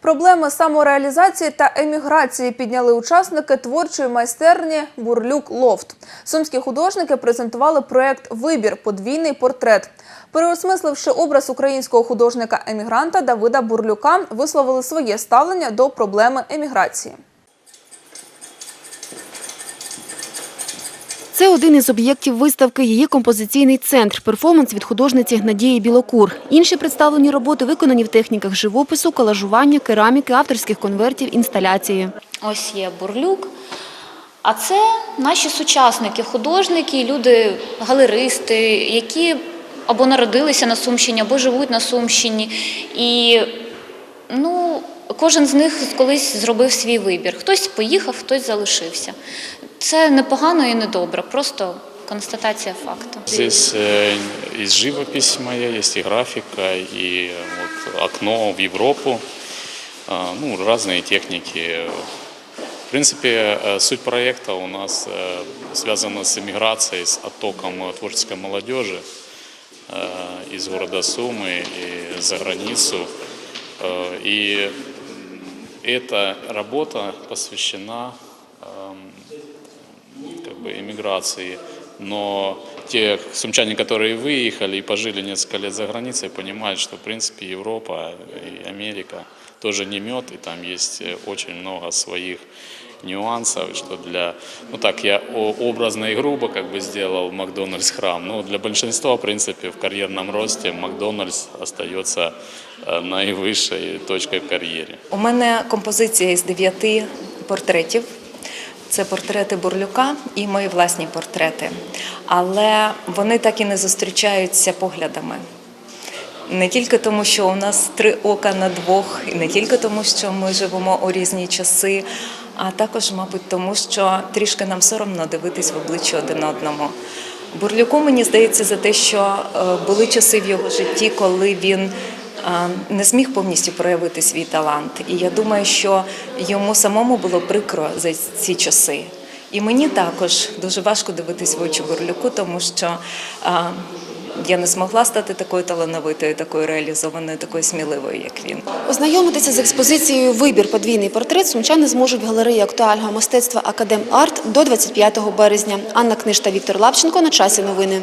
Проблеми самореалізації та еміграції підняли учасники творчої майстерні Бурлюк Лофт. Сумські художники презентували проект Вибір подвійний портрет. Переосмисливши образ українського художника-емігранта Давида Бурлюка, висловили своє ставлення до проблеми еміграції. Це один із об'єктів виставки «Її композиційний центр» – перформанс від художниці Надії Білокур. Інші представлені роботи виконані в техніках живопису, колажування, кераміки, авторських конвертів, інсталяції. Ось є бурлюк. А це наші сучасники, художники, люди, галеристи, які або народилися на Сумщині, або живуть на Сумщині. І ну, кожен з них колись зробив свій вибір. Хтось поїхав, хтось залишився. Це не погано і не добре, просто констатація факту. Здесь э, есть живопись моя, есть и графика, и вот окно в Европу, А, ну, разные техники. В принципе, э, суть проекта у нас э, связана с эмиграцией, с оттоком э, творческой молодежи э, из города Сумы и за границу. Э, И эта работа посвящена эм, как бы эмиграции. Но те сумчане, которые выехали и пожили несколько лет за границей, понимают, что в принципе Европа и Америка тоже не мед, и там есть э, очень много своих нюансов, что для, ну так я о- образно и грубо как бы сделал Макдональдс храм, но для большинства, в принципе, в карьерном росте Макдональдс остается э, наивысшей точкой в карьере. У мене композиція із дев'яти портретів. Це портрети Бурлюка і мої власні портрети. Але вони так і не зустрічаються поглядами. Не тільки тому, що у нас три ока на двох, і не тільки тому, що ми живемо у різні часи, а також, мабуть, тому, що трішки нам соромно дивитись в обличчя один одному. Бурлюку мені здається за те, що е, були часи в його житті, коли він не зміг повністю проявити свій талант. І я думаю, що йому самому було прикро за ці часи. І мені також дуже важко дивитись в очі Бурлюку, тому що е, я не змогла стати такою талановитою, такою реалізованою, такою сміливою, як він. Ознайомитися з експозицією «Вибір. Подвійний портрет» сумчани зможуть в галереї актуального мистецтва «Академ Арт» до 25 березня. Анна Книж та Віктор Лапченко на часі новини.